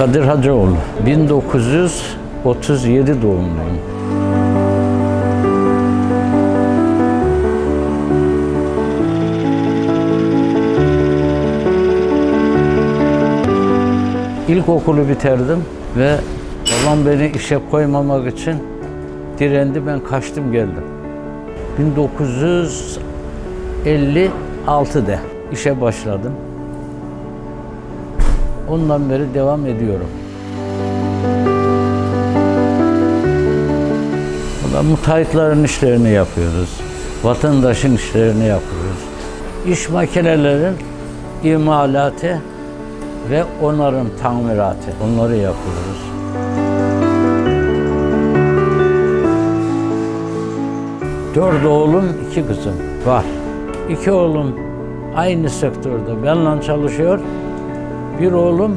Kadir Hacıoğlu. 1937 doğumluyum. İlkokulu bitirdim ve babam beni işe koymamak için direndi. Ben kaçtım geldim. 1956'da işe başladım. Ondan beri devam ediyorum. Valla müteahhitlerin işlerini yapıyoruz. Vatandaşın işlerini yapıyoruz. İş makinelerin imalatı ve onarım tamiratı. Onları yapıyoruz. Dört oğlum, iki kızım var. İki oğlum aynı sektörde benimle çalışıyor. Bir oğlum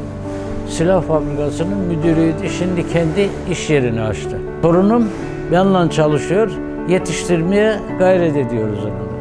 silah fabrikasının müdürüydü. Şimdi kendi iş yerini açtı. Torunum benimle çalışıyor. Yetiştirmeye gayret ediyoruz onu.